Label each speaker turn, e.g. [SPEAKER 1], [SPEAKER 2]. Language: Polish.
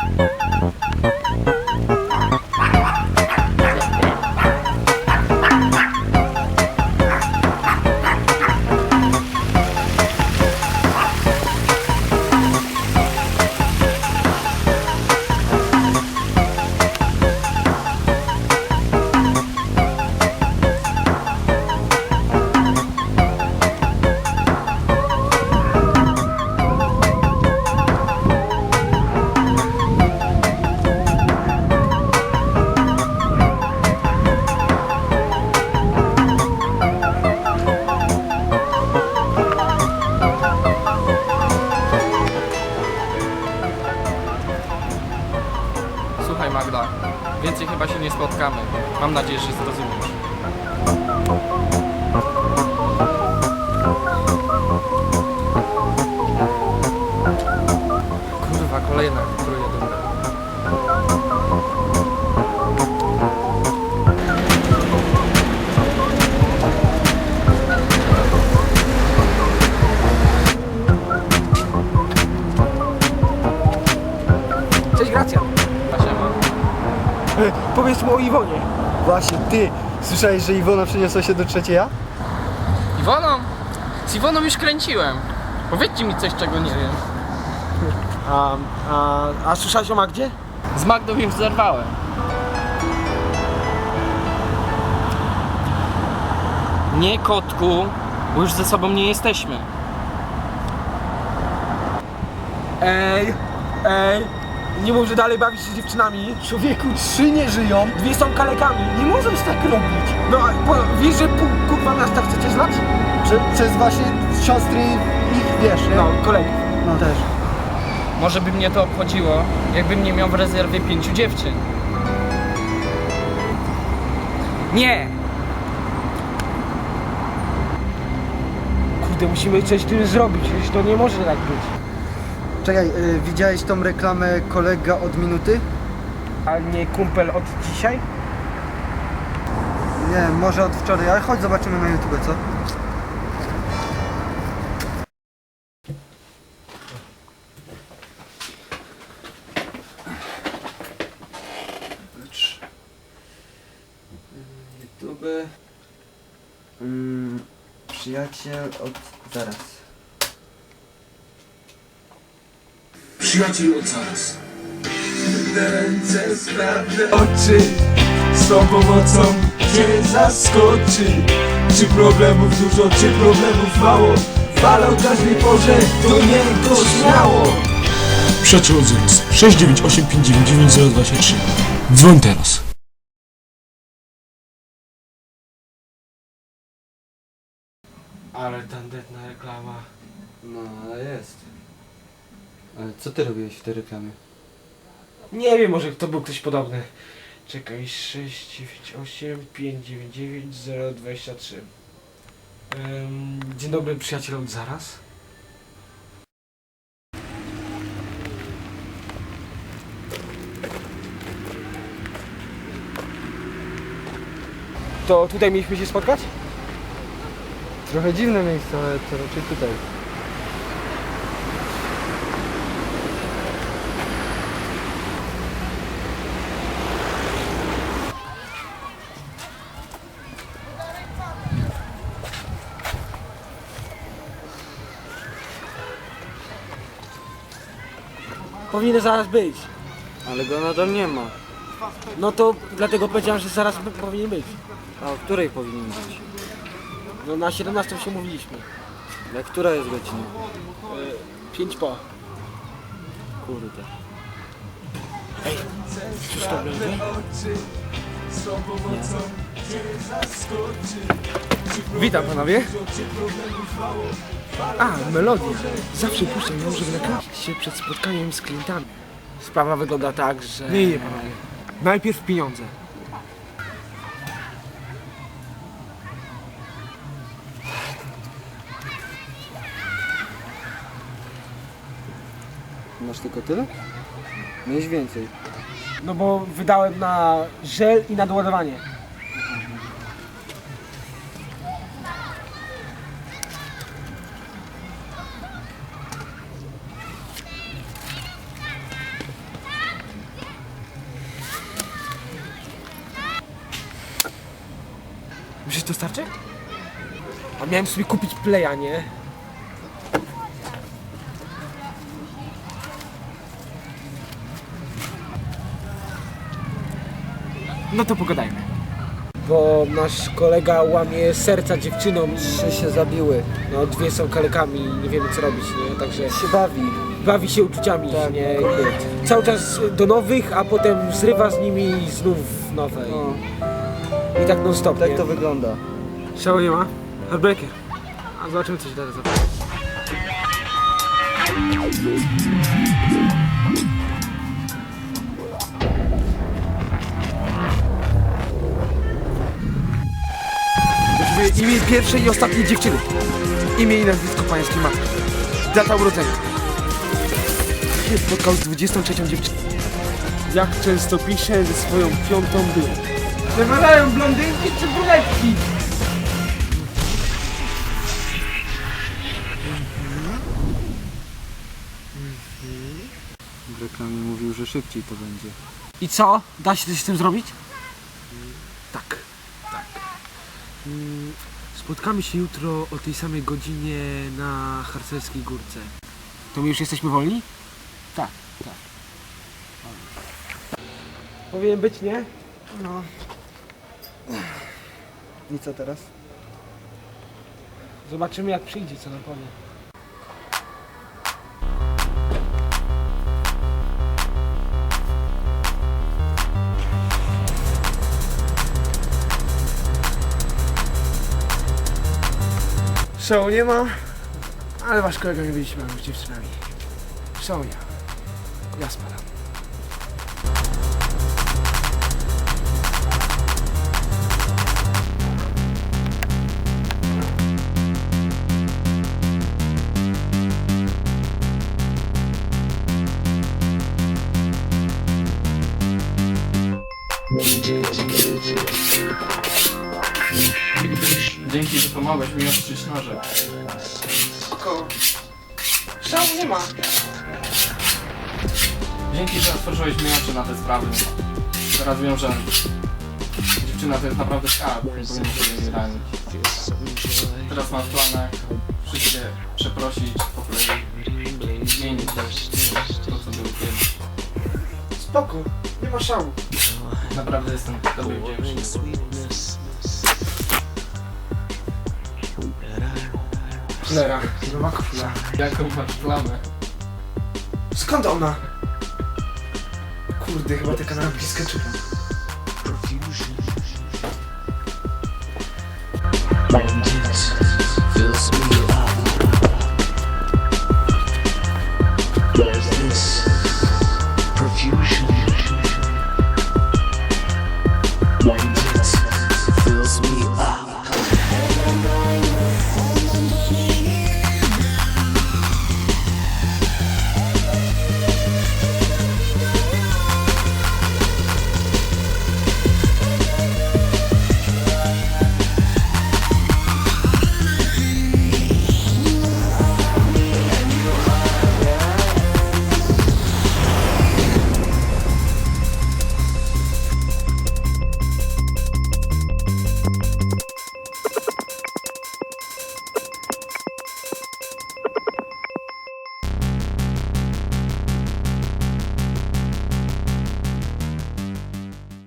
[SPEAKER 1] Bye. Mam nadzieję, że zrozumiesz. Kurwa, kolejna, którą jedę.
[SPEAKER 2] Cześć Gracja.
[SPEAKER 1] Siema.
[SPEAKER 2] E, Powiedz mu o Iwonie.
[SPEAKER 3] Właśnie, ty, słyszałeś, że Iwona przeniosła się do trzeciej
[SPEAKER 1] Iwoną? Z Iwoną już kręciłem. Powiedzcie mi coś, czego nie wiem.
[SPEAKER 2] A, a, a słyszałeś o Magdzie?
[SPEAKER 1] Z Magdą już zerwałem. Nie kotku, bo już ze sobą nie jesteśmy.
[SPEAKER 2] Ej, ej, nie mów, że dalej bawisz się z dziewczynami.
[SPEAKER 3] Człowieku, trzy nie żyją.
[SPEAKER 2] Dwie są kalekami.
[SPEAKER 3] Nie możesz tak robić.
[SPEAKER 2] No, a bo, wiesz, że pół kurwa miasta chcecie zlać?
[SPEAKER 3] Prze, przez właśnie siostry ich, wiesz, nie?
[SPEAKER 2] No, kolegów.
[SPEAKER 3] no też.
[SPEAKER 1] Może by mnie to obchodziło, jakbym nie miał w rezerwie pięciu dziewczyn. Nie!
[SPEAKER 2] Kurde, musimy coś z tym zrobić, wiesz, to nie może tak być.
[SPEAKER 3] Czekaj, y, widziałeś tą reklamę kolega od minuty?
[SPEAKER 2] A nie kumpel od dzisiaj?
[SPEAKER 3] Nie, może od wczoraj, ale chodź zobaczymy na YouTube, co? YouTube. Mm, przyjaciel od zaraz.
[SPEAKER 4] Przyjaciel od zaraz. Ręce sprawne oczy Z tą pomocą cię zaskoczy Czy problemów dużo, czy problemów mało Fala o każdej porze do niego śmiało Przyjaciel od zaraz 698 599 023 Dzwoń teraz
[SPEAKER 2] Ale tandetna reklama.
[SPEAKER 3] No, ale jest. Ale co ty robiłeś w tej reklamie?
[SPEAKER 2] Nie wiem, może to był ktoś podobny. Czekaj, 698 599 023 Ym, Dzień dobry, przyjaciel od zaraz. To tutaj mieliśmy się spotkać?
[SPEAKER 3] Trochę dziwne miejsce, ale to raczej tutaj.
[SPEAKER 2] Powinien zaraz być.
[SPEAKER 3] Ale go nadal nie ma.
[SPEAKER 2] No to dlatego powiedziałem, że zaraz powinien być.
[SPEAKER 3] A o której powinien być?
[SPEAKER 2] No na 17 się mówiliśmy.
[SPEAKER 3] Na która jest godzina?
[SPEAKER 2] 5 po.
[SPEAKER 3] Kurde.
[SPEAKER 2] Cóż to będzie? Witam panowie. A, melodia. Zawsze puszczam ją, żeby nakręcić się przed spotkaniem z klientami. Sprawa wygląda tak, że... Nie, nie panowie. Najpierw pieniądze.
[SPEAKER 3] Masz tylko tyle? Miałeś więcej.
[SPEAKER 2] No bo wydałem na żel i na doładowanie. Myślisz, to starczy? A miałem sobie kupić playa, nie? No to pogadajmy. Bo nasz kolega łamie serca dziewczynom
[SPEAKER 3] Trzy się zabiły.
[SPEAKER 2] no dwie są kalekami i nie wiemy co robić, nie? Także
[SPEAKER 3] Się bawi.
[SPEAKER 2] bawi się uczuciami,
[SPEAKER 3] Tak,
[SPEAKER 2] nie? Cały czas do nowych, a potem zrywa z nimi znów nowe.
[SPEAKER 3] No,
[SPEAKER 2] I tak non stop,
[SPEAKER 3] tak to wygląda.
[SPEAKER 2] Szału nie ma? Heartbreaker. A zobaczymy co się teraz zapyta. Potrzebuję imię pierwszej i ostatniej dziewczyny. Imię i nazwisko pańskiej matki. Data urodzenia. Się spotkał z 23 dziewczyną. Jak często piszę ze swoją piątą byłą. Przeważają blondynki czy brunetki?
[SPEAKER 3] W reklamie mówił, że szybciej to będzie.
[SPEAKER 2] I co? Da się coś z tym zrobić? Tak, tak. Mm, Spotkamy się jutro o tej samej godzinie na harcerskiej górce. To my już jesteśmy wolni? Tak, tak. Powinien być, nie?
[SPEAKER 3] No. I co teraz?
[SPEAKER 2] Zobaczymy jak przyjdzie, co nam powie. Show nie ma, ale wasz kolega nie się z dziewczynami. Show nie. Ja spadam.
[SPEAKER 1] Dzięki, że pomogłeś mi ostrzyć noże.
[SPEAKER 2] Show nie ma.
[SPEAKER 1] Dzięki, że otworzyłeś mi oczy na te sprawy. Teraz wiem, że dziewczyna to jest naprawdę skarb, nie powinno sobie jej ranić. Teraz mam w planach wszystkie przeprosić, pokroić, zmienić to, co było kiedyś.
[SPEAKER 2] Spoko, nie ma szału.
[SPEAKER 1] Naprawdę jestem tobie wdzięczny.
[SPEAKER 2] Cholera, nowa kofla.
[SPEAKER 1] Jaką masz plamę?
[SPEAKER 2] Skąd ona? Kurde, chyba te kanapki z ketchupem.